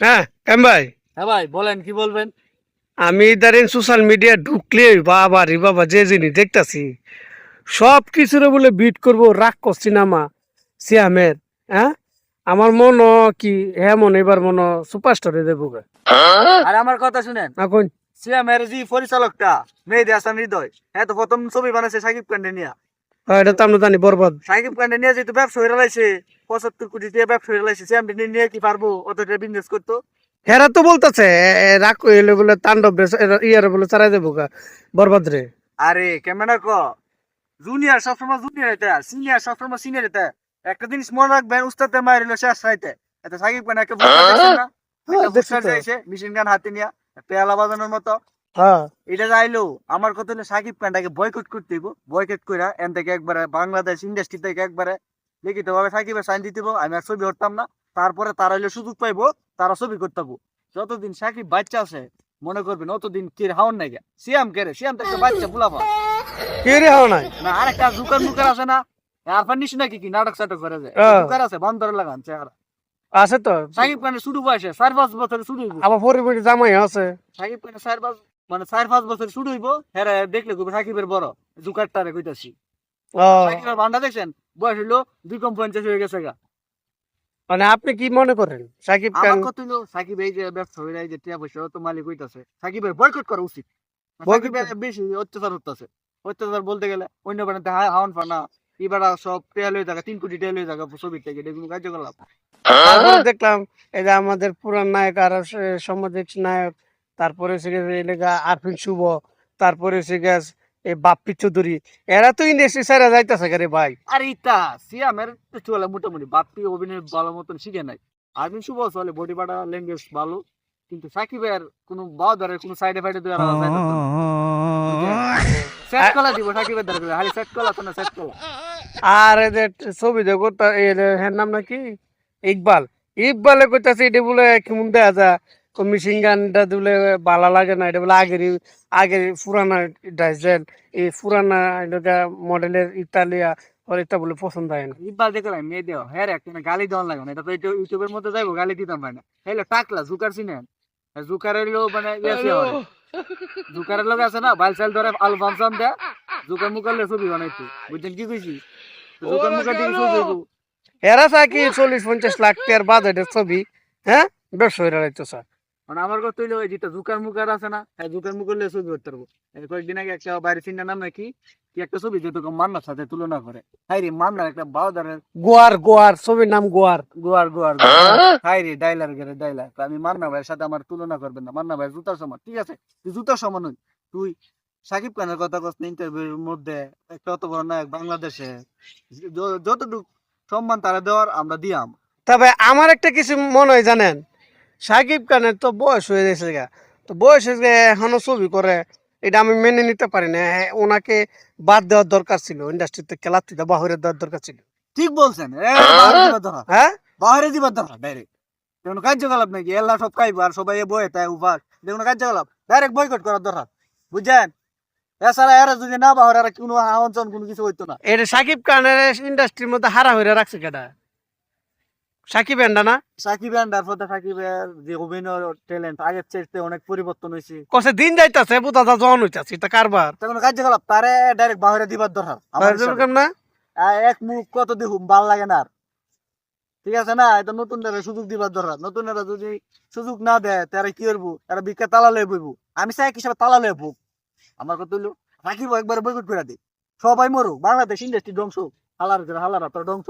হ্যাঁ কেম ভাই? হ্যাঁ ভাই বলেন কি বলবেন? আমি ইদারিং সোশ্যাল মিডিয়া ঢুকলে বাবা রে বাবা যে জিনিস দেখতাছি সব কিছুরে বলে বিট করব রাগ সিনেমা সিয়ামের হ্যাঁ? আমার মন কি হ্যাঁ মন এবার মন সুপারস্টারে দেবো আর আমার কথা শুনেন এখন সিয়ামের যে পরিচালকটা মেহেদি হাসান হৃদয় হ্যাঁ তো প্রথম ছবি বানাইছে সাকিব কান্ডে নিয়া। হ্যাঁ, এটা তো আমরা জানি বরবাদ। সাকিব কান্ডে নিয়ে যেহেতু ব্যবসা হয়ে লাইছে পঁচাত্তর কোটি দিয়ে ব্যবসা হয়ে লাইছে সিয়াম নিয়ে কি পারব? অতটা বিজনেস করতো? হেরা তো বলতেছে রাগ হইলে বলে তাণ্ডব ইয়ারে বলে চারাই দেবো গা বরবাদ রে। আরে ক্যামেরা ক? জুনিয়র সবসময় জুনিয়র এটা সিনিয়র সবসময় সিনিয়র এটা একটা জিনিস মনে রাখবেন উস্তাদের মায়ের হলো শেষ রাইতে এটা সাকিব খান একটা না? হ্যাঁ, একটা। যাইছে মেশিন গান হাতে নিয়ে পেয়ালা বাজানোর মতো। হ্যাঁ। এটা যাইলো আমার কথা হলো সাকিব খানটাকে বয়কট করতে দিব বয়কট করে এন থেকে একবারে বাংলাদেশ ইন্ডাস্ট্রি থেকে একবারে লিখিত ভাবে সাকিবের সাইন দিতে আমি আর ছবি হতাম না। তারপরে তারা হইল সুযোগ পাইবো তারা ছবি করতে। যতদিন সাকিব বাচ্চা আছে মনে করবেন অতদিন কে হাওন নাই গা। সিয়াম কে রে সিয়াম তো একটা বাচ্চা বুলাবা কে রে হও নাই? না আরেকটা জুকার মুকার আছে না। আর ফান্ডিশ নাকি কি? নাটক সাটক করে যায়। জুকার আছে বন্দর লাগান চেহারা। আছে তো। সাকিব খানের শুরু বয়সে চার পাঁচ বছর শুরু হইব। আবার পরিবারে জামাই আছে। সাকিব খানের চার পাঁচ মানে চার পাঁচ বছর শুরু হইব হ্যাঁ দেখলে সাকিবের বড়। জুকারটারে কইতাছি। ভান্ডা দেখছেন? বয়স হইল দুই কম পঞ্চাশ হয়ে গেছে গা। মানে আপনি কি মনে করেন? সাকিব খান কত হইল সাকিব এই যে ব্যবসা হইল এই যে টিয়া পয়সা তো মালিক হইতাছে। সাকিবের বয়কট করা উচিত। Boycott বেশি অত্যাচার হচ্ছে অত্যাচার বলতে গেলে অন্য ফানা এবারা সব টেয়া লয়ে থাকা তিন কোটি টেয়া লয়ে থাকা ছবির থেকে এগুলো কার্যকলাপ। তারপরে দেখলাম এই যে আমাদের পুরান নায়ক আর সামাজিক নায়ক তারপরে আরফিন শুভ তারপরে গিয়ে বাপ্পি চৌধুরী এরা তো ইন্ডাস্ট্রি সাইরা যাইতেছে রে ভাই। আর ইতা সিয়ামের তো চলে মোটামুটি বাপ্পি অভিনয় ভালো মতন শিখে নাই। আরবিন শুভ চলে বডি ল্যাঙ্গুয়েজ ভালো কিন্তু সাকিবের কোনো বাউদারের কোনো সাইডে ফাইডে দেওয়ার আওয়াজ নাই সেট কলা দিব সাকিবের দরকার খালি সেট কলা তো না সেট কলা আর এই যে ছবি দেখো হ্যাঁ নাম নাকি? ইকবাল। ইকবালে কইতাছে এটা বলে কেমন দেখা যায়? মিশিং গানটা দিলে ভালো লাগে না এটা বলে আগের আগের পুরানা ডাইজেল এই পুরানা এটা মডেলের ইতালিয়া ওর এটা বলে পছন্দ হয় না। ইব্বাল দেখলাম মেয়ে দেও হ্যাঁ রে একটা গালি দেওয়ার লাগে না এটা তো ইউটিউবের মধ্যে যাইবো গালি দিতাম না। হ্যালো টাকলা জুকার চিনেন জুকারের লোক মানে হয় জুকারের লোক আছে না বাইলসাল ধরে আলু ফামসাম দেয় জুকার মুকার লে ছবি বানাইতো বুঝছেন কি কইছি? জুকার মুকার দিকে ছবি হইবো। এরা চাকি চল্লিশ পঞ্চাশ লাখ টাকার বাজেটের ছবি হ্যাঁ? ব্যবসা হয়ে রাখতো স্যার মানে আমার কথা হইল ওই যেটা জুকার মুকার আছে না হ্যাঁ জুকার মুকার লে ছবি করতে পারব। কয়েকদিন আগে একটা বাইরে চিন্তা নাম নাকি কি একটা ছবি যেটুকু মান্নার সাথে তুলনা করে। হাই রে মান্নার একটা বাউদারের গোয়ার গোয়ার ছবির নাম গোয়ার। গোয়ার গোয়ার হাই রে ডাইলার গেলে ডাইলার তো আমি মান্না ভাইয়ের সাথে আমার তুলনা করবেন না। মান্না ভাই জুতার সমান ঠিক আছে? তুই জুতার সমান হই। তুই সাকিব খানের কথা কস ইন্টারভিউর মধ্যে একটা অত বড় নায়ক বাংলাদেশে। যতটুকু সম্মান তারা দেওয়ার আমরা দিয়াম। তবে আমার একটা কিছু মনে হয় জানেন? সাকিব খানের তো বয়স হয়ে গেছে গা। তো বয়স হয়ে গেছে, এখনও ছবি করে। এটা আমি মেনে নিতে পারি না। হ্যাঁ, ওনাকে বাদ দেওয়ার দরকার ছিল। ইন্ডাস্ট্রিতে খেলার থেকে বাহিরে দেওয়ার দরকার ছিল। ঠিক বলছেন। হ্যাঁ? বাহিরে দিবার ধরা ডাইরেক্ট কোনো কার্যকলাপ নাকি? এল্লা সব খাইবো আর সবাই এ বয়ে তাই উপাস দেখুন কার্যকলাপ। ডাইরেক্ট বয়কট করার দরকার। বুঝছেন? এছাড়া এরা যদি না বাহর আর কোনো আওয়াজ কোনো কিছু হইতো না। এটা সাকিব খানের ইন্ডাস্ট্রির মধ্যে হারা হয়ে রাখছে কেটা সাকিব এন্ডা না? সাকিব আন্ডার ফতে সাকিবের যে অভিনয় ট্যালেন্ট আগের চাইতে অনেক পরিবর্তন হয়েছে কসে দিন যাইতাছে যা জন হইতাছে এটা কারবার। তখন কার্যকলাপ তারে ডাইরেক্ট বাহিরে দিবার দরকার আমার না এক মুখ কত ভালো লাগে না আর। ঠিক আছে না? এটা নতুন সুযোগ দিবার দরকার। নতুন যদি সুযোগ না দেয় তারা কি করব? তারা তালা লয়ে বইবো। আমি চাই হিসাবে তালা লয়ে বউ আমার কথা হইল রাখিব একবার বৈকুট করে দিই সবাই মরুক বাংলাদেশ ইন্ডাস্ট্রি ধ্বংস হালার হালারা তোর ধ্বংস